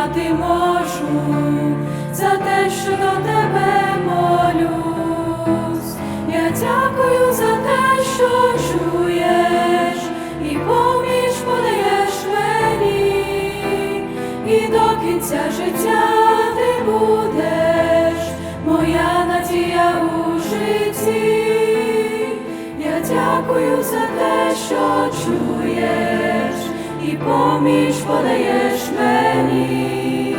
співати можу, за те, що до тебе молюсь. Я дякую за те, що чуєш, і поміч подаєш мені, і до кінця життя ти будеш, моя надія у житті. Я дякую за те, що чуєш, і поміч подаєш мені,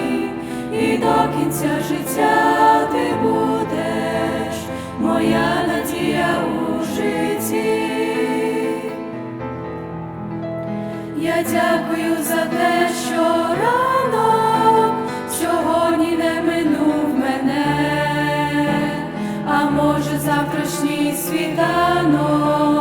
і до кінця життя ти будеш, моя надія у житті. Я дякую за те, що ранок сьогодні не минув мене, а може завтрашній світанок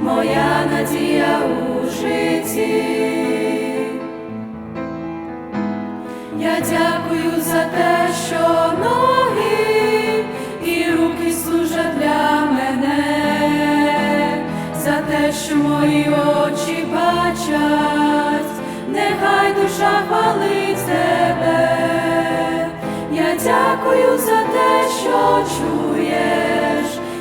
моя надія у житті. Я дякую за те, що ноги і руки служать для мене, за те, що мої очі бачать, нехай душа хвалить тебе. Я дякую за те, що чуєш,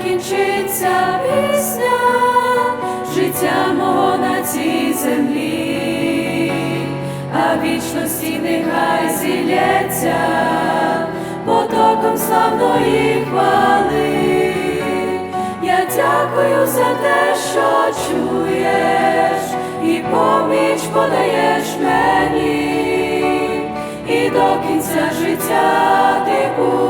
Закінчиться пісня життя мого на цій землі, а вічності нехай зілється потоком славної хвали. Я дякую за те, що чуєш, і поміч подаєш мені, і до кінця життя ти будеш,